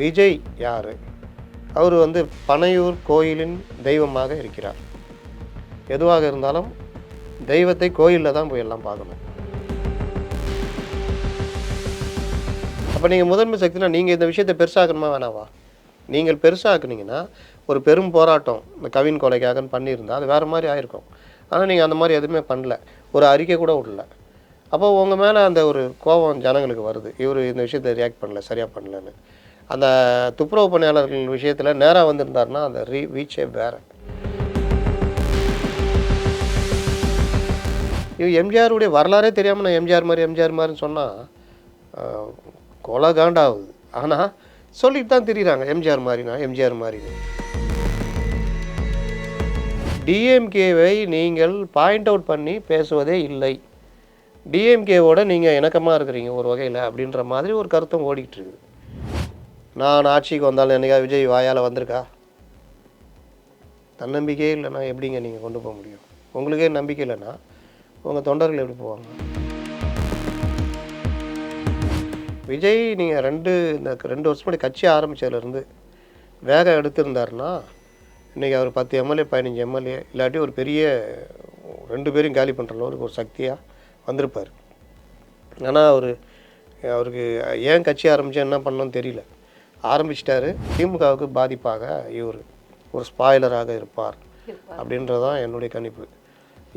விஜய் யார்? அவர் வந்து பனையூர் கோயிலின் தெய்வமாக இருக்கிறார். எதுவாக இருந்தாலும் தெய்வத்தை கோயிலில் தான் போய் எல்லாம் பார்க்கணும். அப்போ நீங்கள் முதன்மை சக்தினா நீங்கள் இந்த விஷயத்தை பெருசாக்கணுமா வேணாவா? நீங்கள் பெருசாக்குனீங்கன்னா ஒரு பெரும் போராட்டம் இந்த கவின் கொலைக்காகன்னு பண்ணியிருந்தால் அது வேறு மாதிரி ஆயிருக்கும். ஆனால் நீங்கள் அந்த மாதிரி எதுவுமே பண்ணல. ஒரு அறிக்கை கூட விடல அப்போ உங்கள் மேலே அந்த ஒரு கோபம் ஜனங்களுக்கு வருது. இவர் இந்த விஷயத்தை ரியாக்ட் பண்ணல சரியாக பண்ணலன்னு. அந்த துப்புரவு பணியாளர்கள் விஷயத்தில் நேராக வந்திருந்தாருன்னா அந்த ரீ வீச்சே வேறு. இவ எம்ஜிஆருடைய வரலாறே தெரியாமல் நான் எம்ஜிஆர் மாதிரி எம்ஜிஆர் மாதிரின்னு சொன்னால் கொலை காண்டாகுது. ஆனால் சொல்லிட்டு தான் தெரியுறாங்க. எம்ஜிஆர் மாதிரினா எம்ஜிஆர் மாதிரி டிஎம்கேவை நீங்கள் பாயிண்ட் அவுட் பண்ணி பேசுவதே இல்லை. டிஎம்கேவோட நீங்கள் இணக்கமாக இருக்கிறீங்க ஒரு வகையில் அப்படின்ற மாதிரி ஒரு கருத்தம் ஓடிக்கிட்டு இருக்குது. நான் ஆட்சிக்கு வந்தாலும் என்னைக்கா விஜய் வாயால் வந்திருக்கா? தன்னம்பிக்கையே இல்லைன்னா எப்படிங்க நீங்கள் கொண்டு போக முடியும்? உங்களுக்கே நம்பிக்கை இல்லைன்னா உங்கள் தொண்டர்கள் எப்படி போவாங்க? விஜய் நீங்கள் ரெண்டு இந்த ரெண்டு வருஷம் முன்னாடி கட்சி ஆரம்பித்ததுலேருந்து வேகம் எடுத்திருந்தாருன்னா இன்றைக்கி அவர் பத்து எம்எல்ஏ பதினஞ்சு எம்எல்ஏ இல்லாட்டி ஒரு பெரிய ரெண்டு பேரும் காலி பண்ணுற அளவுக்கு ஒரு சக்தியாக வந்திருப்பார். ஆனால் அவர் அவருக்கு ஏன் கட்சி ஆரம்பித்தா என்ன பண்ணணும்னு தெரியல. ஆரம்பிச்சிட்டாரு. திமுகவுக்கு பாதிப்பாக இவர். ஒரு ஸ்பாய்லராக இருப்பார். அப்படின்றதான் என்னுடைய கணிப்பு.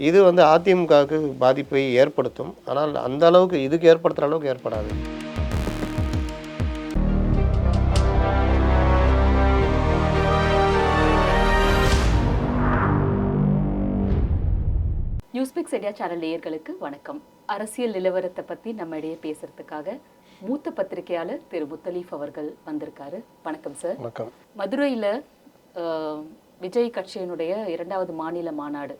இது வந்து அதிமுகவுக்கு பாதிப்பை ஏற்படுத்தும். ஆனால் அந்த அளவுக்கு இதுக்கு ஏற்படுத்துகிற அளவுக்கு ஏற்படாது. நியூஸ்பிக் செடியா சேனல் நேயர்களுக்கு வணக்கம். அரசியல் நிலவரத்தை பத்தி நம்ம இடையே பேசுறதுக்காக மூத்த பத்திரிகையாளர் திரு முத்தலீஃப் அவர்கள் வந்திருக்காரு. வணக்கம் சார் வணக்கம். மதுரையில் விஜய் கட்சியினுடைய இரண்டாவது மாநில மாநாடு.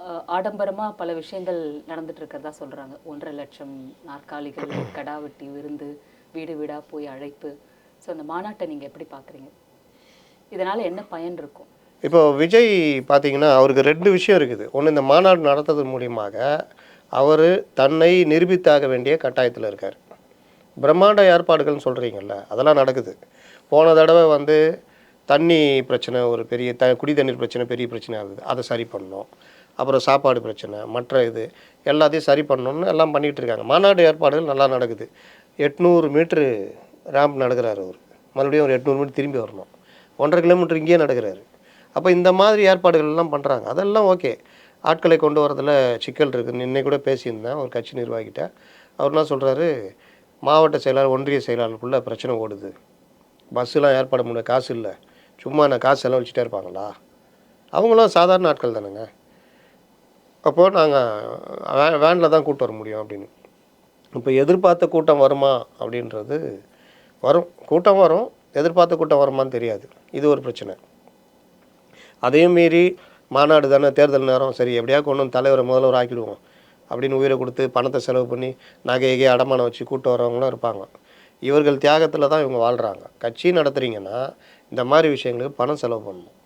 அஹ், ஆடம்பரமா பல விஷயங்கள் நடந்துட்டு இருக்கிறதா சொல்றாங்க. ஒன்றரை லட்சம் நாற்காலிகள் கடாவெட்டி விருந்து வீடு வீடா போய் அழைப்பு. ஸோ அந்த மாநாட்டை நீங்க எப்படி பார்க்குறீங்க இதனால என்ன பயன் இருக்கும்? இப்போ விஜய் பார்த்தீங்கன்னா அவருக்கு ரெண்டு விஷயம் இருக்குது. ஒன்று இந்த மாநாடு நடத்துறது மூலியமாக அவர் தன்னை நிரூபித்தாக வேண்டிய கட்டாயத்தில் இருக்கார். பிரம்மாண்ட ஏற்பாடுகள்னு சொல்கிறீங்கல்ல அதெல்லாம் நடக்குது. போன தடவை வந்து தண்ணி பிரச்சனை ஒரு பெரிய த குடி தண்ணீர் பிரச்சனை பெரிய பிரச்சனை ஆகுது. அதை சரி பண்ணணும் அப்புறம் சாப்பாடு பிரச்சனை மற்ற இது எல்லாத்தையும் சரி பண்ணணும்னு எல்லாம் பண்ணிகிட்டு இருக்காங்க. மாநாடு ஏற்பாடுகள் நல்லா நடக்குது. எட்நூறு மீட்ரு ரேம்ப் நடக்கிறார் அவர். மறுபடியும் ஒரு எட்நூறு மீட்டர் திரும்பி வரணும். ஒன்றரை கிலோமீட்டர் இங்கேயே நடக்கிறாரு. அப்போ இந்த மாதிரி ஏற்பாடுகள் எல்லாம் பண்ணுறாங்க அதெல்லாம் ஓகே. ஆட்களை கொண்டு வரதில் சிக்கல் இருக்குது இன்னைக்கு கூட பேசியிருந்தேன். ஒரு கட்சி நிர்வாகிகிட்ட. அவர் என்ன சொல்கிறாரு மாவட்ட செயலாளர் ஒன்றிய செயலாளருக்குள்ளே பிரச்சனை ஓடுது. பஸ்ஸுலாம் ஏற்பாடு பண்ண காசு இல்லை. சும்மா நான் காசு செலவழிச்சிட்டே இருப்பாங்களா? அவங்களும் சாதாரண ஆட்கள் தானேங்க. அப்போது நாங்கள் வே வேனில் தான் கூட்டம் வர முடியும் அப்படின்னு. இப்போ எதிர்பார்த்த கூட்டம் வருமா அப்படின்றது வரும். கூட்டம் வரும். எதிர்பார்த்த கூட்டம் வருமான்னு தெரியாது. இது ஒரு பிரச்சனை. அதையும் மீறி மாநாடு தானே தேர்தல் நேரம் சரி. எப்படியா கொண்டு வந்து தலைவரை முதல்வர் ஆக்கிடுவோம். அப்படின்னு உயிரை கொடுத்து பணத்தை செலவு பண்ணி நகையை அடமானம் வச்சு கூட்டு வரவங்களும் இருப்பாங்க. இவர்கள் தியாகத்தில் தான் இவங்க வாழ்கிறாங்க கட்சி நடத்துகிறீங்கன்னா இந்த மாதிரி விஷயங்களுக்கு பணம் செலவு பண்ணணும்.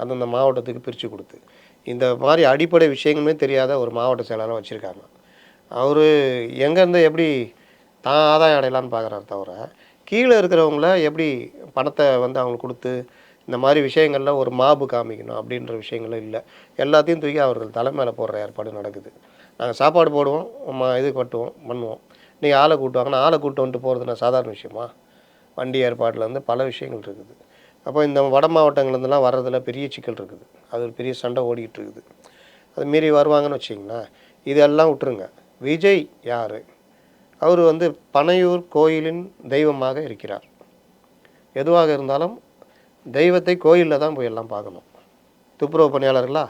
அந்தந்த மாவட்டத்துக்கு பிரித்து கொடுத்து. இந்த மாதிரி அடிப்படை விஷயங்களுமே தெரியாத ஒரு மாவட்ட செயலாளர் வச்சுருக்காங்க. அவர் எங்கேருந்து எப்படி தான் ஆதாயம் அடையலான்னு பார்க்குறாரு தவிர கீழே இருக்கிறவங்கள எப்படி பணத்தை வந்து அவங்களுக்கு கொடுத்து இந்த மாதிரி விஷயங்களில் ஒரு மாபு காமிக்கணும் அப்படின்ற விஷயங்களும் இல்லை. எல்லாத்தையும் தூக்கி அவர்கள் தலைமையில் போடுற ஏற்பாடு நடக்குது. நாங்கள் சாப்பாடு போடுவோம் நம்ம இது கட்டுவோம் பண்ணுவோம். நீங்கள் ஆளை கூட்டுவாங்கன்னா ஆளை கூட்டு வந்துட்டு போகிறது நான் சாதாரண விஷயமா? வண்டி ஏற்பாட்டில் பல விஷயங்கள் இருக்குது. அப்போ இந்த வட மாவட்டங்கள்லேருந்துலாம் வர்றதில் பெரிய சிக்கல் இருக்குது. அது ஒரு பெரிய சண்டை ஓடிக்கிட்டு இருக்குது. அது மீறி வருவாங்கன்னு வச்சிங்கன்னா இதெல்லாம் விட்டுருங்க. விஜய் யார்? அவர் வந்து பனையூர் கோயிலின் தெய்வமாக இருக்கிறார். எதுவாக இருந்தாலும் தெய்வத்தை கோயிலில் தான் போய் எல்லாம் பார்க்கணும். துப்புரவு பணியாளர்களா?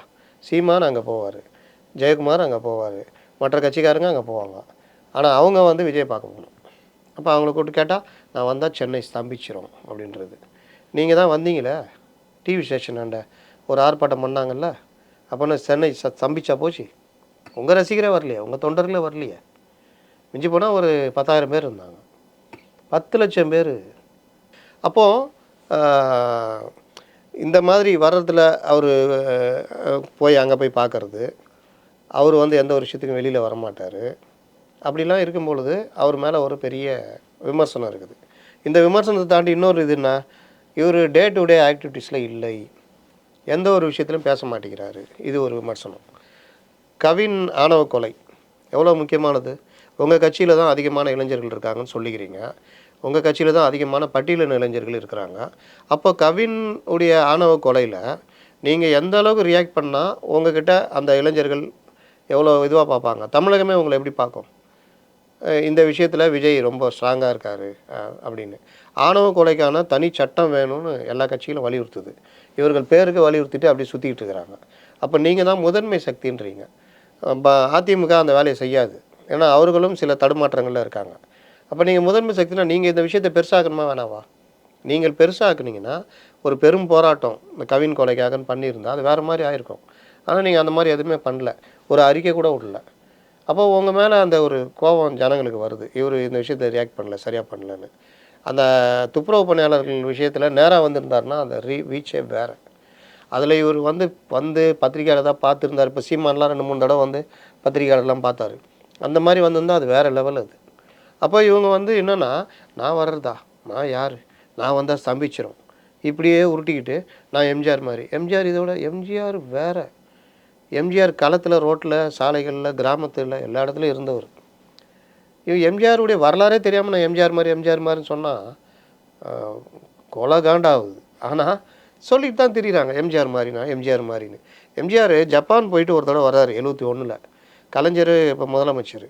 சீமான் அங்கே போவார். ஜெயக்குமார் அங்கே போவார். மற்ற கட்சிக்காரங்க அங்கே போவாங்க. ஆனால் அவங்க வந்து விஜய் பார்க்க போகணும். அப்போ அவங்கள கூப்பிட்டு கேட்டால் நான் வந்தால் சென்னை ஸ்தம்பிச்சிரும் அப்படின்றது. நீங்கள் தான் வந்தீங்களே? டிவி ஸ்டேஷனாண்ட ஒரு ஆர்ப்பாட்டம் பண்ணாங்கல்ல? அப்போனா சென்னை ச ஸ்தம்பிச்சா போச்சு? உங்கள் ரசிகரே வரலையே? உங்கள் தொண்டர்களே வரலையே? மிஞ்சி போனால் ஒரு பத்தாயிரம் பேர் இருந்தாங்க. பத்து லட்சம் பேர். அப்போது இந்த மாதிரி வர்றதுல அவர் போய் அங்கே போய் பார்க்குறது அவர் வந்து எந்த ஒரு விஷயத்துக்கும் வெளியில் வரமாட்டார். அப்படிலாம் இருக்கும் பொழுது அவர் மேலே ஒரு பெரிய விமர்சனம் இருக்குது. இந்த விமர்சனத்தை தாண்டி இன்னொரு இதுன்னா இவர் டே டு டே ஆக்டிவிட்டீஸில் இல்லை. எந்த ஒரு விஷயத்திலும் பேச மாட்டேங்கிறாரு. இது ஒரு விமர்சனம். கவின் ஆணவ கொலை. எவ்வளோ முக்கியமானது? உங்கள் கட்சியில் தான் அதிகமான இளைஞர்கள் இருக்காங்கன்னு சொல்லிக்கிறீங்க உங்கள் கட்சியில் தான் அதிகமான பட்டியலின இளைஞர்கள் இருக்கிறாங்க. அப்போ கவின் உடைய ஆணவ கொலையில் நீங்கள் எந்த அளவுக்கு ரியாக்ட் பண்ணால் உங்ககிட்ட அந்த இளைஞர்கள் எவ்வளோ இதுவாக பார்ப்பாங்க? தமிழகமே உங்களை எப்படி பார்க்கும்? இந்த விஷயத்தில் விஜய் ரொம்ப ஸ்ட்ராங்காக இருக்கார் அப்படின்னு. ஆணவ கொலைக்கான தனி சட்டம் வேணும்னு எல்லா கட்சிகளும் வலியுறுத்துது. இவர்கள் பேருக்கு வலியுறுத்திட்டு அப்படி சுற்றிக்கிட்டு இருக்கிறாங்க. அப்போ நீங்கள் தான் முதன்மை சக்தின்றீங்க. ப- அதிமுக அந்த வேலையை செய்யாது. ஏன்னா அவர்களும் சில தடுமாற்றங்களில் இருக்காங்க. அப்போ நீங்கள் முதன்மை சக்தினா நீங்கள் இந்த விஷயத்தை பெருசாக்கணுமா வேணாவா? நீங்கள் பெருசாக்குனீங்கன்னா ஒரு பெரும் போராட்டம் இந்த கவின் கொலைக்காகன்னு பண்ணியிருந்தால் அது வேறு மாதிரி ஆயிருக்கும். ஆனால் நீங்கள் அந்த மாதிரி எதுவுமே பண்ணல. ஒரு அறிக்கை கூட விடல. அப்போ உங்கள் மேலே அந்த ஒரு கோபம் ஜனங்களுக்கு வருது. இவர் இந்த விஷயத்தை ரியாக்ட் பண்ணல சரியாக பண்ணலன்னு. அந்த துப்புரவு பணியாளர்கள் விஷயத்தில் நேராக வந்திருந்தாருன்னா அந்த ரீ வீச்சே வேறு. அதில் இவர் வந்து வந்து பத்திரிக்கையாளர் தான் பார்த்துருந்தார். இப்போ சீமான்லாம் ரெண்டு மூணு தடவை வந்து பத்திரிக்கையாளர்லாம் பார்த்தாரு. அந்த மாதிரி வந்திருந்தால் அது வேறு லெவல் அது. அப்போ இவங்க வந்து என்னென்னா நான் வர்றதா? நான் யார்? நான் வந்தால் ஸ்தம்பிச்சிரும் இப்படியே உருட்டிக்கிட்டு நான் எம்ஜிஆர் மாதிரி. எம்ஜிஆர் இதோட எம்ஜிஆர் வேறு. எம்ஜிஆர் களத்தில் ரோட்டில் சாலைகளில் கிராமத்தில் எல்லா இடத்துலையும் இருந்தவர். இவ எம்ஜிஆருடைய வரலாறே தெரியாமல் நான் எம்ஜிஆர் மாதிரி எம்ஜிஆர் மாதிரின்னு சொன்னால் கொலை காண்டாகுது. ஆனால் சொல்லிட்டு தான் தெரியுறாங்க. எம்ஜிஆர் மாதிரினா எம்ஜிஆர் மாதிரின்னு. எம்ஜிஆர் ஜப்பான் போயிட்டு ஒரு தடவை வர்றாரு எழுபத்தி ஒன்றில் கலைஞர் இப்போ முதலமைச்சர்.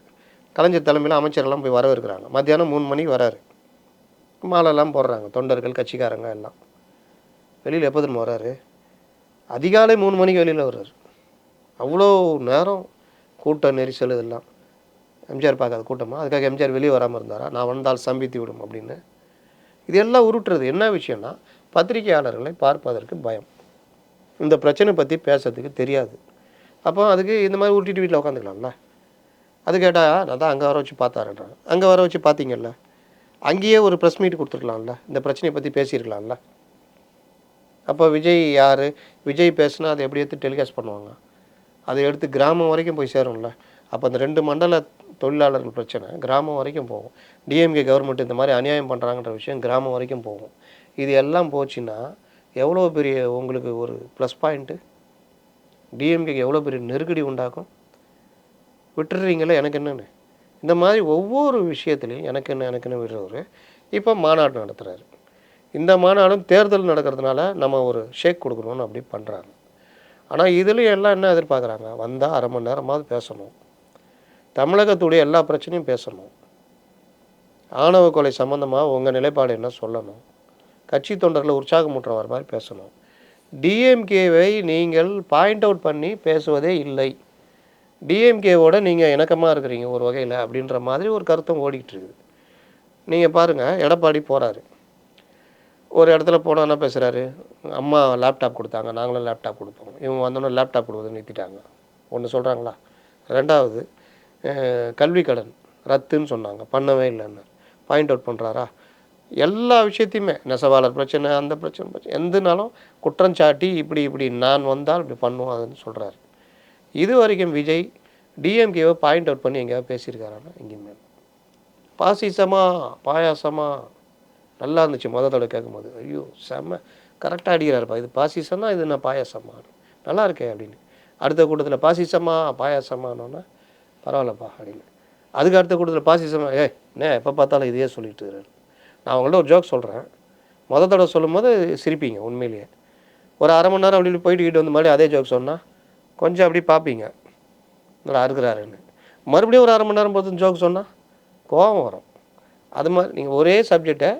கலைஞர் தலைமையில் அமைச்சரெல்லாம் போய் வரவேற்கிறாங்க. மத்தியானம் மூணு மணிக்கு வராரு மாலைலாம் போடுறாங்க தொண்டர்கள் கட்சிக்காரங்க எல்லாம். வெளியில் எப்போ திரும்ப வர்றாரு? அதிகாலை மூணு மணிக்கு வெளியில் வர்றாரு. அவ்வளோ நேரம் கூட்ட நெரிசல் இதெல்லாம். எம்ஜிஆர் பார்க்காத கூட்டமாக அதுக்காக எம்ஜிஆர் வெளியே வராமல் இருந்தாரா? நான் வந்தால் சம்பித்து விடும் அப்படின்னு. இது எல்லாம் உருட்டுறது என்ன விஷயம்னா பத்திரிகையாளர்களை பார்ப்பதற்கு பயம். இந்த பிரச்சனை பற்றி பேசுறதுக்கு தெரியாது. அப்போ அதுக்கு இந்த மாதிரி உருட்டிட்டு வீட்டில் உட்காந்துக்கலாம்ல அது கேட்டால் நான் தான் அங்கே வர வச்சு பார்த்தாருன்றாங்க. அங்கே வர வச்சு பார்த்தீங்கல்ல அங்கேயே ஒரு ப்ரெஸ் மீட் கொடுத்துருக்கலாம்ல. இந்த பிரச்சனையை பற்றி பேசியிருக்கலாம்ல. அப்போ விஜய் யார்? விஜய் பேசுனா அதை எப்படி எடுத்து டெலிகாஸ்ட் பண்ணுவாங்க? அதை எடுத்து கிராமம் வரைக்கும் போய் சேரும்ல. அப்போ அந்த ரெண்டு மண்டல தொழிலாளர்கள் பிரச்சனை கிராமம் வரைக்கும் போகும். டிஎம்கே கவர்மெண்ட் இந்த மாதிரி அநியாயம் பண்ணுறாங்கன்ற விஷயம் கிராமம் வரைக்கும் போகும். இது எல்லாம் போச்சுன்னா எவ்வளோ பெரிய உங்களுக்கு ஒரு ப்ளஸ் பாயிண்ட்டு டிஎம்கேக்கு எவ்வளோ பெரிய நெருக்கடி உண்டாக்கும்? விட்டுடுறீங்களே எனக்கு என்னென்னு? இந்த மாதிரி ஒவ்வொரு விஷயத்துலையும் எனக்கு என்ன எனக்குன்னு விடுறவர்? இப்போ மாநாடு நடத்துகிறாரு இந்த மாநாடும் தேர்தல் நடக்கிறதுனால நம்ம ஒரு ஷேக் கொடுக்கணும்னு அப்படி பண்ணுறாங்க ஆனால் இதுலேயும் எல்லாம் என்ன எதிர்பார்க்குறாங்க? வந்தால் அரை மணி நேரமாவது பேசணும். தமிழகத்துடைய எல்லா பிரச்சனையும் பேசணும். ஆணவ கொலை சம்மந்தமாக உங்கள் நிலைப்பாடு என்ன சொல்லணும்? கட்சி தொண்டர்களை உற்சாகமூட்டுற மாதிரி பேசணும். டிஎம்கேவை நீங்கள் பாயிண்ட் அவுட் பண்ணி பேசுவதே இல்லை. டிஎம்கேவோட நீங்கள் இணக்கமாக இருக்கிறீங்க ஒரு வகையில் அப்படின்ற மாதிரி ஒரு கருத்தம் ஓடிக்கிட்டு இருக்குது. நீங்கள் பாருங்கள் எடப்பாடி போகிறாரு ஒரு இடத்துல போனால் என்ன பேசுகிறாரு அம்மா லேப்டாப் கொடுத்தாங்க நாங்களும் லேப்டாப் கொடுப்போம் இவங்க வந்தோன்னே லேப்டாப் கொடுக்குறது நிறுத்திட்டாங்க. ஒன்று சொல்கிறாங்களா ரெண்டாவது கல்வி கடன் ரத்துன்னு சொன்னாங்க பண்ணவே இல்லைன்னு. பாயிண்ட் அவுட் பண்ணுறாரா எல்லா விஷயத்தையுமே நெசவாளர் பிரச்சனை அந்த பிரச்சனை பிரச்சனை எந்தனாலும் குற்றம் சாட்டி இப்படி இப்படி நான் வந்தால் இப்படி பண்ணுவோம் அதுன்னு சொல்கிறாரு இது வரைக்கும் விஜய் டிஎம்கேவை பாயிண்ட் அவுட் பண்ணி எங்கேயாவது பேசியிருக்காரான்னா எங்கேயுமே. பாசிசமாக பாசிசமா நல்லா இருந்துச்சு மொதல் தடவை கேட்கும்போது ஐயோ செம்ம கரெக்டாக அடிக்கிறாருப்பா. இது பாசிசம்னா இது நான் பாயாசமா? நல்லா இருக்கேன் அப்படின்னு. அடுத்த கூட்டத்தில் பாசிசமா பாயாசமானோன்னா பரவாயில்லப்பா அப்படின்னு. அதுக்கு அடுத்த கூட்டத்தில் பாசிசமா ஏ என்ன எப்போ பார்த்தாலும் இதையே சொல்லிட்டு இருக்கிறாரு நான் அவங்கள்ட்ட ஒரு ஜோக் சொல்கிறேன் மொத தடவை சொல்லும்போது சிரிப்பீங்க உண்மையிலேயே. ஒரு அரை மணி நேரம் அப்படி போயிட்டு கிட்ட வந்து மறுபடியும் அதே ஜோக் சொன்னால் கொஞ்சம் அப்படி பார்ப்பீங்க நல்லா இருக்கிறாருன்னு மறுபடியும் ஒரு அரை மணி நேரம் பொறுத்து ஜோக் சொன்னால் கோபம் வரும். அது மாதிரி நீங்கள் ஒரே சப்ஜெக்டை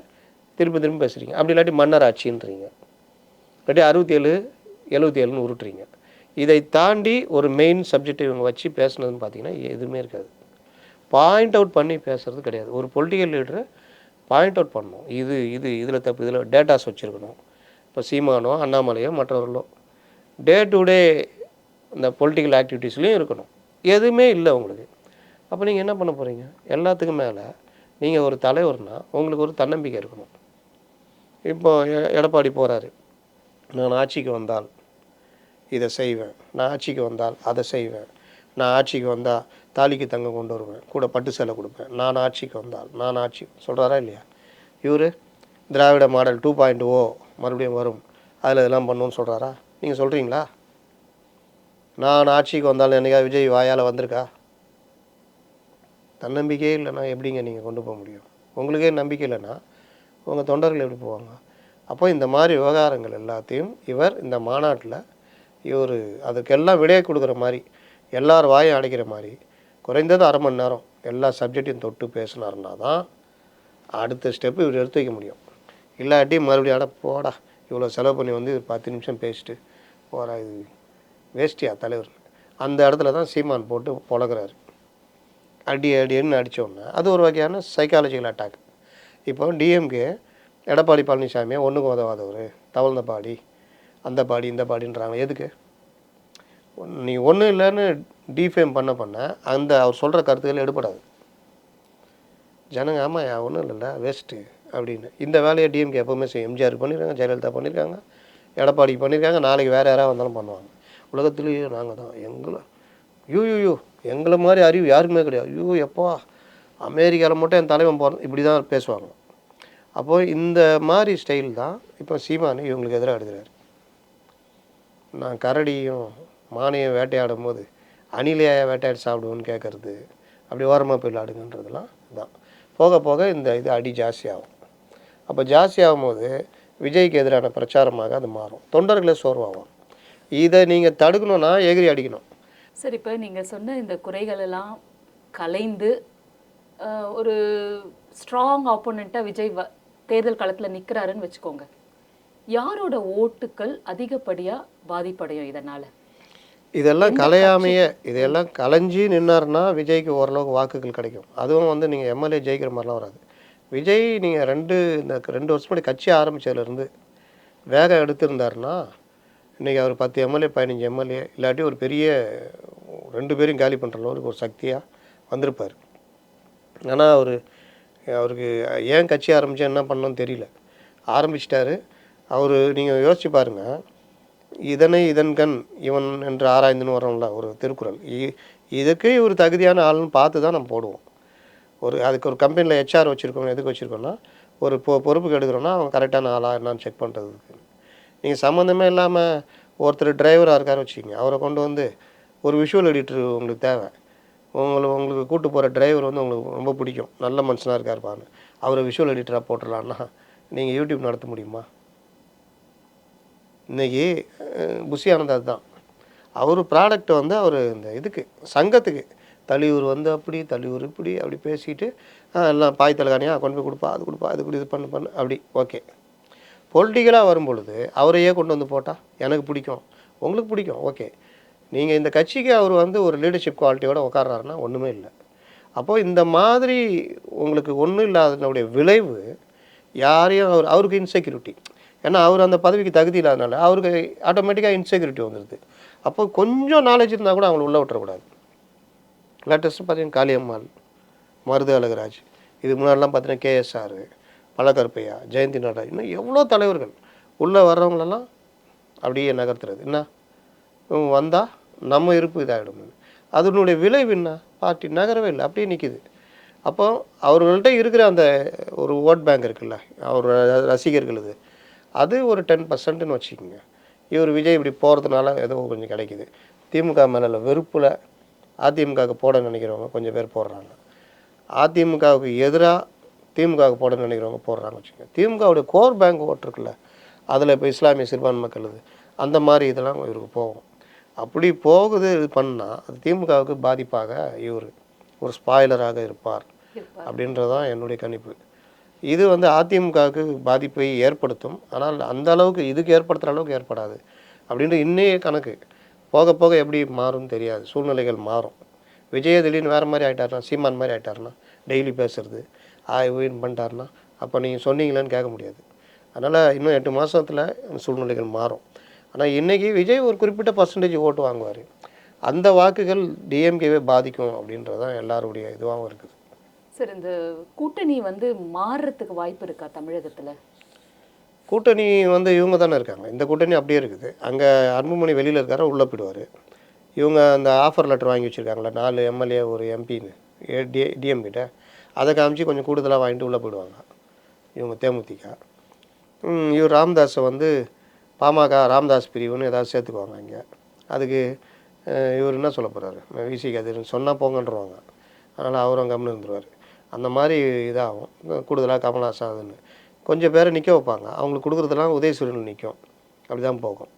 திரும்ப திரும்ப பேசுகிறீங்க அப்படி இல்லாட்டி மன்னர் ஆட்சின்றீங்க இல்லாட்டி அறுபத்தி ஏழு எழுபத்தி ஏழுன்னு உருட்டுறீங்க. இதை தாண்டி ஒரு மெயின் சப்ஜெக்ட் இவங்க வச்சு பேசுனதுன்னு பார்த்தீங்கன்னா எதுவுமே இருக்காது. பாயிண்ட் அவுட் பண்ணி பேசுறது கிடையாது. ஒரு பொலிட்டிக்கல் லீடரை பாயிண்ட் அவுட் பண்ணணும். இது இது இதில் தப்பு இதில் டேட்டாஸ் வச்சுருக்கணும். இப்போ சீமானோ அண்ணாமலையோ மற்றவர்களோ. டே டு டே இந்த பொலிட்டிக்கல் ஆக்டிவிட்டீஸ்லேயும் இருக்கணும். எதுவுமே இல்லை உங்களுக்கு. அப்போ நீங்கள் என்ன பண்ண போகிறீங்க எல்லாத்துக்கும் மேலே நீங்கள் ஒரு தலைவர்னால் உங்களுக்கு ஒரு தன்னம்பிக்கை இருக்கணும். இப்போ எ- எடப்பாடி போகிறாரு நான் ஆட்சிக்கு வந்தால் இதை செய்வேன். நான் ஆட்சிக்கு வந்தால் அதை செய்வேன். நான் ஆட்சிக்கு வந்தால் தாலிக்கு தங்கம் கொண்டு வருவேன். கூட பட்டு சேலை கொடுப்பேன். நான் ஆட்சிக்கு வந்தால் நான் ஆட்சி சொல்கிறாரா இல்லையா? இவர் Dravida model two point O மறுபடியும் வரும். அதில் இதெல்லாம் பண்ணுன்னு சொல்கிறாரா நீங்கள் சொல்கிறீங்களா நான் ஆட்சிக்கு வந்தாலும் என்னைக்கா விஜய் வாயால் வந்திருக்கா? தன்னம்பிக்கையே இல்லைன்னா எப்படிங்க நீங்கள் கொண்டு போக முடியும்? உங்களுக்கே நம்பிக்கை இல்லைன்னா உங்கள் தொண்டர்கள் எப்படி போவாங்க? அப்போ இந்த மாதிரி விவகாரங்கள் எல்லாத்தையும் இவர் இந்த மாநாட்டில் இவர் அதுக்கெல்லாம் விடையை கொடுக்குற மாதிரி எல்லார் வாயும் அடைக்கிற மாதிரி குறைந்தது அரை மணி நேரம் எல்லா சப்ஜெக்டையும் தொட்டு பேசினார்னா தான் அடுத்த ஸ்டெப்பு இவர் எடுத்து வைக்க முடியும். இல்லாட்டி மறுபடியும் அட போடா இவ்வளோ செலவு பண்ணி வந்து இவர் பத்து நிமிஷம் பேசிட்டு போகிறா இது வேஸ்டியா தலைவர். அந்த இடத்துல தான் சீமான் போட்டு பொழகுறாரு அடி அடின்னு அடித்தோடனே அது ஒரு வகையான சைக்காலஜிக்கல் அட்டாக் இப்போ டிஎம்கே எடப்பாடி பழனிசாமியை ஒன்றுக்கும் உதவாதவர். தவழ்ந்த பாடி அந்த பாடி இந்த பாடின்றாங்க. எதுக்கு? நீ ஒன்றும் இல்லைன்னு டிஃபேம் பண்ண பண்ண அந்த அவர் சொல்கிற கருத்துக்கள் எடுபடாது. ஜனங்க ஆமாம் ஒன்றும் இல்லைல்ல வேஸ்ட்டு அப்படின்னு. இந்த வேலையை டிஎம்கே எப்போவுமே செய்யும். எம்ஜிஆர் பண்ணியிருக்காங்க ஜெயலலிதா பண்ணியிருக்காங்க எடப்பாடி பண்ணியிருக்காங்க நாளைக்கு வேறு யாராவது வந்தாலும் பண்ணுவாங்க. உலகத்துலேயும் நாங்கள் தான் எங்களை யூ யூ யூ எங்களை மாதிரி அறிவு யாருக்குமே கிடையாது. யூ எப்போ அமெரிக்காவில் மட்டும் என் தலைவன் போகிறோம் இப்படி தான் பேசுவாங்க. அப்போது இந்த மாதிரி ஸ்டைல் தான் இப்போ சீமானு இவங்களுக்கு எதிராக எடுக்கிறார். நான் கரடியும் மானையும் வேட்டையாடும் போது அணிலையாக வேட்டையாடி சாப்பிடுவோன்னு கேட்குறது அப்படி ஓரமாக போய் விளாடுங்கன்றதெல்லாம் தான் போக போக இந்த இது அடி ஜாஸ்தியாகும் அப்போ ஜாஸ்தியாகும் போது விஜய்க்கு எதிரான பிரச்சாரமாக அது மாறும். தொண்டர்களே சோர்வாகும் இதை நீங்கள் தடுக்கணும்னா எகிரி அடிக்கணும். சரி இப்போ நீங்கள் சொன்ன இந்த குறைகள் எல்லாம் கலைந்து ஒரு ஸ்ட்ராங் ஆப்போனண்ட்டாக விஜய் வ தேர்தல் களத்தில் நிற்கிறாருன்னு வச்சுக்கோங்க. யாரோட ஓட்டுக்கள் அதிகப்படியாக பாதிப்படையும் இதனால்? இதெல்லாம் கலையாமையே இதெல்லாம் கலைஞ்சி நின்னாருன்னா விஜய்க்கு ஓரளவுக்கு வாக்குகள் கிடைக்கும். அதுவும் வந்து நீங்கள் எம்எல்ஏ ஜெயிக்கிற மாதிரிலாம் வராது. விஜய் நீங்கள் ரெண்டு இந்த ரெண்டு வருஷம் முன்னாடி கட்சி ஆரம்பிச்சதுலேருந்து வேகம் எடுத்திருந்தாருன்னா இன்றைக்கி அவர் பத்து எம்எல்ஏ பதினஞ்சு எம்எல்ஏ இல்லாட்டி ஒரு பெரிய ரெண்டு பேரையும் காலி பண்ணுற அளவுக்கு ஒரு சக்தியாக வந்திருப்பார். ஆனால் அவர் அவருக்கு ஏன் கட்சி ஆரம்பித்தா என்ன பண்ணணும்னு தெரியல. ஆரம்பிச்சிட்டாரு. அவர் நீங்கள் யோசிச்சு பாருங்கள் இதனை இதன்கண் இவன் என்று ஆராய்ந்துன்னு வரோம்ல ஒரு திருக்குறள். இ- இதுக்கு இவர் தகுதியான ஆள்னு பார்த்து தான் நம்ம போடுவோம். ஒரு அதுக்கு ஒரு கம்பெனியில் ஹெச்ஆர் வச்சுருக்கோம் எதுக்கு வச்சுருக்கோன்னா ஒரு பொ பொறுப்புக்கு எடுக்கிறோன்னா அவன் கரெக்டான ஆளாக என்னான்னு செக் பண்ணுறதுக்கு நீங்கள் சம்மந்தமே இல்லாமல் ஒருத்தர் டிரைவராக இருக்காரு வச்சுக்கிங்க. அவரை கொண்டு வந்து ஒரு விஷுவல் எடிட்டர் உங்களுக்கு தேவை. உங்களை உங்களுக்கு கூட்டு போகிற டிரைவர் வந்து உங்களுக்கு ரொம்ப பிடிக்கும். நல்ல மனுஷனாக இருக்கார் பாருங்க அவரை விஷுவல் எடிட்டராக போட்டுடலான்னா நீங்கள் யூடியூப் நடத்த முடியுமா? இன்னைக்கு அஹ், புஷி ஆனந்த் அதுதான். அவர் ப்ராடக்ட் வந்து அவர் இந்த இதுக்கு சங்கத்துக்கு. தலியூர் வந்து அப்படி தலியூர் இப்படி அப்படி பேசிட்டு எல்லாம் பாய் தலைகாணியாக கொண்டு போய் கொடுப்பா அது கொடுப்பா அது இப்படி இது பண்ணு பண்ணு அப்படி ஓகே பொலிட்டிக்கலாக வரும் பொழுது அவரையே கொண்டு வந்து போட்டால் எனக்கு பிடிக்கும். உங்களுக்கு பிடிக்கும் ஓகே நீங்கள் இந்த கட்சிக்கு அவர் வந்து ஒரு லீடர்ஷிப் குவாலிட்டியோட உட்கார்றாருன்னா ஒன்றுமே இல்லை. அப்போது இந்த மாதிரி உங்களுக்கு ஒன்றும் இல்லாதனுடைய விளைவு யாரையும் அவர் அவருக்கு இன்செக்யூரிட்டி ஏன்னா அவர் அந்த பதவிக்கு தகுதி இல்லாதனால அவருக்கு ஆட்டோமேட்டிக்காக இன்செக்யூரிட்டி வந்துடுது அப்போ கொஞ்சம் நாலேஜ் இருந்தால் கூட அவங்கள உள்ளே விட்டுறக்கூடாது. லேட்டஸ்ட்டு பார்த்தீங்கன்னா காளியம்மாள் மருது அழகராஜ் இது முன்னாடிலாம் பார்த்தீங்கன்னா கேஎஸ்ஆர் பழக்கருப்பையா ஜெயந்தி நடா இன்னும் எவ்வளோ தலைவர்கள் உள்ளே வர்றவங்களெல்லாம் அப்படியே நகர்த்துறது. என்ன? வந்தால் நம்ம இருப்பு இதாகிடும் அதனுடைய விளைவு என்ன? பார்ட்டி நகரவே இல்லை. அப்படியே நிற்கிது அப்போ அவர்கள்ட்ட இருக்கிற அந்த ஒரு ஓட் பேங்க் இருக்குல்ல அவர் ரசிகர்கள் இது அது ஒரு டென் பர்சன்ட்னு வச்சுக்கோங்க. இவர் விஜய் இப்படி போகிறதுனால ஏதோ கொஞ்சம் கிடைக்கிது. திமுக மேலே வெறுப்பில் அதிமுகவுக்கு போட நினைக்கிறவங்க கொஞ்சம் பேர் போடுறாங்க. அதிமுகவுக்கு எதிராக திமுகவுக்கு போட நினைக்கிறவங்க போடுறாங்க வச்சுக்கோங்க. திமுகவுடைய கோர் பேங்க் ஓட்டு இருக்குல்ல அதில் இப்போ இஸ்லாமிய சிறுபான்மை மக்கள் இது அந்த மாதிரி இதெல்லாம் இவருக்கு போகும். அப்படி போகுது இது பண்ணால் அது திமுகவுக்கு பாதிப்பாக இவர். ஒரு ஸ்பாய்லராக இருப்பார். அப்படின்றதான் என்னுடைய கணிப்பு. இது வந்து அதிமுகவுக்கு பாதிப்பை ஏற்படுத்தும். ஆனால் அந்த அளவுக்கு இதுக்கு ஏற்படுத்துகிற அளவுக்கு ஏற்படாது. அப்படின்ற இன்னைய கணக்கு. போக போக எப்படி மாறும்னு தெரியாது. சூழ்நிலைகள் மாறும். விஜய திடீர்னு வேறு மாதிரி ஆயிட்டாருன்னா சீமான் மாதிரி ஆயிட்டாருன்னா டெய்லி பேசுறது. ஆய் ஊயின் பண்ணிட்டாருன்னா அப்போ நீங்கள் சொன்னீங்களேன்னு கேட்க முடியாது. அதனால் இன்னும் எட்டு மாதத்தில் சூழ்நிலைகள் மாறும். ஆனால் இன்றைக்கி விஜய் ஒரு குறிப்பிட்ட பர்சன்டேஜ் ஓட்டு வாங்குவார். அந்த வாக்குகள் டிஎம்கேவே பாதிக்கும் அப்படின்றது தான் எல்லாருடைய இதுவாகவும் இருக்குது. சார் இந்த கூட்டணி வந்து மாறுறதுக்கு வாய்ப்பு இருக்கா தமிழகத்துல? கூட்டணி வந்து இவங்க தானே இருக்காங்க. இந்த கூட்டணி அப்படியே இருக்குது. அங்கே அன்புமணி வெளியில் இருக்காரு? உள்ளே போயிடுவார். இவங்க அந்த ஆஃபர் லெட்டர் வாங்கி வச்சுருக்காங்களே நாலு எம்எல்ஏ ஒரு எம்பின்னு டி டிஎம் கிட்ட அதை காமிச்சு கொஞ்சம் கூடுதலாக வாங்கிட்டு உள்ளே போயிடுவாங்க. இவங்க தேமுதிக. இவர் ராமதாஸை வந்து பாமக ராமதாஸ் பிரிவுன்னு ஏதாவது சேர்த்துக்குவாங்க இங்கே அதுக்கு இவர் என்ன சொல்ல போகிறாரு விசிக்கு அது சொன்னால் போங்கன்றவாங்க. அதனால் அவரும் கம்னு இருந்துருவார். அந்த மாதிரி இதாகும். கூடுதலாக கமல்ஹாசன். அதுன்னு கொஞ்சம் பேரை நிற்க வைப்பாங்க. அவங்களுக்கு கொடுக்குறதெல்லாம் உதயசூரியன் நிற்கும் அப்படி தான் போகும்.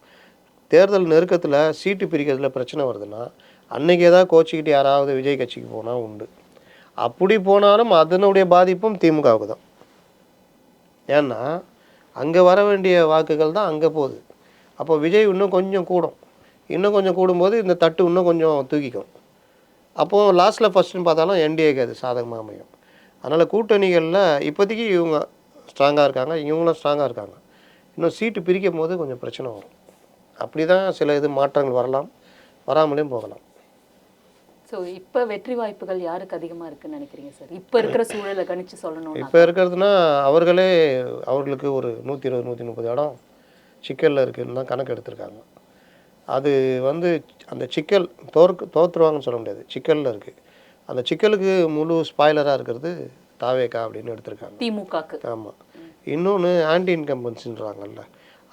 தேர்தல் நெருக்கத்தில் சீட்டு பிரிக்கிறதுல பிரச்சனை வருதுன்னா அன்றைக்கி ஏதாவது கோச்சிக்கிட்டு யாராவது விஜய் கட்சிக்கு போனால் உண்டு. அப்படி போனாலும் அதனுடைய பாதிப்பும் திமுகவுக்கு தான். ஏன்னா அங்கே வர வேண்டிய வாக்குகள் தான் அங்கே போகுது. அப்போ விஜய் இன்னும் கொஞ்சம் கூடும். இன்னும் கொஞ்சம் கூடும்போது இந்த தட்டு இன்னும் கொஞ்சம் தூக்கிக்கும். அப்போது லாஸ்ட்டில் ஃபஸ்ட்டுன்னு பார்த்தாலும் என்டிஏக்கு அது சாதகமாக அமையும். அதனால் கூட்டணிகளில் இப்போதைக்கு இவங்க ஸ்ட்ராங்காக இருக்காங்க. இவங்களும் ஸ்ட்ராங்காக இருக்காங்க. இன்னும் சீட்டு பிரிக்கும் போது கொஞ்சம் பிரச்சனை வரும். அப்படி தான் சில இது மாற்றங்கள் வரலாம். வராமலேயும் போகலாம். ஸோ இப்போ வெற்றி வாய்ப்புகள் யாருக்கு அதிகமா இருக்குன்னு நினைக்கிறீங்க சார் இப்போ இருக்கிற சூழலை கணிச்சு சொல்லணும்னா. இப்போ இருக்கிறதுனா அவர்களே அவர்களுக்கு ஒரு நூற்றி இருபது நூற்றி முப்பது இடம் சிக்கலில் இருக்குன்னு தான் கணக்கு எடுத்திருக்காங்க. அது வந்து அந்த சிக்கல் தோற்கு தோற்றுருவாங்கன்னு சொல்ல முடியாது. சிக்கலில் இருக்குது அந்த சிக்கலுக்கு முழு ஸ்பாய்லராக இருக்கிறது தாவேக்கா அப்படின்னு எடுத்திருக்காங்க. திமுகக்கு. ஆமாம் இன்னொன்று ஆன்டி இன்கம்பன்சின்றாங்கல்ல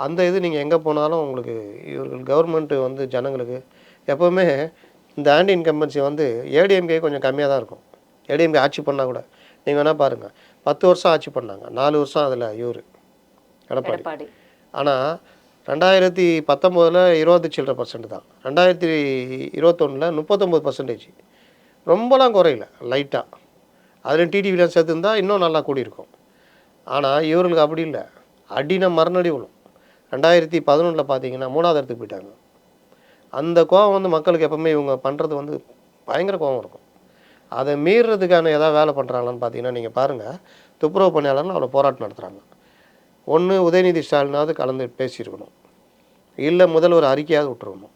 அந்த இது நீங்கள் எங்கே போனாலும் உங்களுக்கு இவர்கள் கவர்மெண்ட்டு வந்து ஜனங்களுக்கு எப்போவுமே இந்த ஆன்டி இன்கம்பன்சி வந்து ஏடிஎம்கே கொஞ்சம் கம்மியாக தான் இருக்கும். ஏடிஎம்கே ஆட்சி பண்ணால் கூட நீங்கள் வேணால் பாருங்கள் பத்து வருஷம் ஆட்சி பண்ணாங்க. நாலு வருஷம் அதில் இவர். எடப்பாடி. ஆனால் ரெண்டாயிரத்தி பத்தொம்போதில் இருபது சில்லற பர்சன்ட் தான். ரெண்டாயிரத்தி இருபத்தொன்னில் முப்பத்தொம்பது பர்சன்டேஜ் ரொம்பலாம் குறையல லைட்டாக அதில் டிடிவிலாம் சேர்த்துருந்தா இன்னும் நல்லா கூடியிருக்கும். ஆனால் இவர்களுக்கு அப்படி இல்லை. அடின மரணடி விழும். ரெண்டாயிரத்தி பதினொன்றில் பார்த்தீங்கன்னா மூணாவது இடத்துக்கு போயிட்டாங்க. அந்த கோவம் வந்து மக்களுக்கு எப்பவுமே இவங்க பண்ணுறது வந்து பயங்கர கோவம் இருக்கும். அதை மீறுறதுக்கான ஏதாவது வேலை பண்ணுறாங்களான்னு பார்த்தீங்கன்னா நீங்கள் பாருங்கள் துப்புரவு பணியாளர்னு அவ்வளோ போராட்டம் நடத்துகிறாங்க ஒன்று உதயநிதி ஸ்டாலினாவது கலந்து பேசியிருக்கணும். இல்லை முதல்வர் அறிக்கையாவது விட்டுருக்கணும்.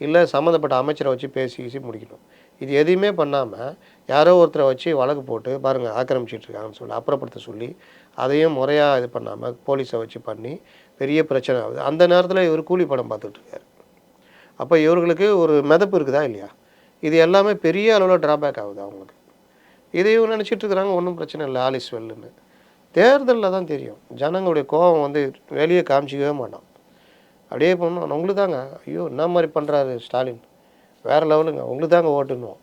இல்லை சம்மந்தப்பட்ட அமைச்சரை வச்சு பேசி பேசி முடிக்கணும். இது எதையுமே பண்ணாமல் யாரோ ஒருத்தரை வச்சு வழக்கு போட்டு பாருங்கள் ஆக்கிரமிச்சிட்ருக்காங்கன்னு சொல்லி அப்புறப்படுத்த சொல்லி அதையும் முறையாக இது பண்ணாமல் போலீஸை வச்சு பண்ணி பெரிய பிரச்சனை ஆகுது. அந்த நேரத்தில் இவர் கூலி படம் பார்த்துட்ருக்காரு அப்போ இவர்களுக்கு ஒரு மிதப்பு இருக்குதா இல்லையா? இது எல்லாமே பெரிய அளவில் ட்ராபேக் ஆகுது அவங்களுக்கு. இதையும் நினச்சிட்டு இருக்கிறாங்க ஒன்றும் பிரச்சனை இல்லை ஆலிஸ் வெல்லுன்னு தேர்தலில் தான் தெரியும். ஜனங்களுடைய கோபம் வந்து வெளியே காமிச்சிக்கவே மாட்டான் அப்படியே பண்ணணும் உங்களுக்கு தாங்க ஐயோ என்ன மாதிரி பண்ணுறாரு ஸ்டாலின்? வேறு லெவலுங்க. உங்களுக்கு தாங்க ஓட்டுணும்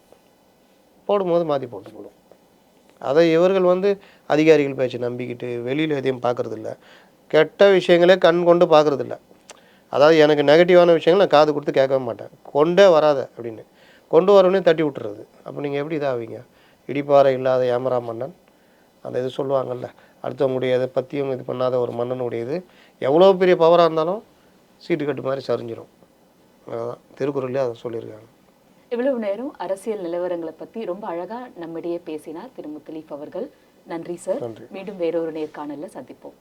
போடும்போது மாற்றி போட்டு போடும் அதை இவர்கள் வந்து அதிகாரிகள் பேச்சு நம்பிக்கிட்டு வெளியில் எதையும் பார்க்குறதில்ல. கெட்ட விஷயங்களே கண் கொண்டு பார்க்குறதில்ல. அதாவது எனக்கு நெகட்டிவான விஷயங்கள் நான் காது கொடுத்து கேட்கவே மாட்டேன். கொண்டே வராத அப்படின்னு. கொண்டு வரவனே தட்டி விட்டுறது. அப்போ நீங்கள் எப்படி இதாவீங்க? இடிப்பாறை இல்லாத ஏமரா மன்னன். அந்த இது சொல்லுவாங்கல்ல அடுத்தவங்களுடைய இதை பற்றியும் இது பண்ணாத ஒரு மன்னனுடைய இது. எவ்வளோ பெரிய பவராக இருந்தாலும் சீட்டு கட்டு மாதிரி சரிஞ்சிரும். அதுதான் திருக்குறள்லேயே அதை சொல்லியிருக்காங்க. இவ்வளவு நேரம் அரசியல் நிலவரங்களை பத்தி ரொம்ப அழகா நம்மிடையே பேசினார் திரு முத்தலீப் அவர்கள். நன்றி சார். மீண்டும் வேறொரு நேர்காணல்ல சந்திப்போம்.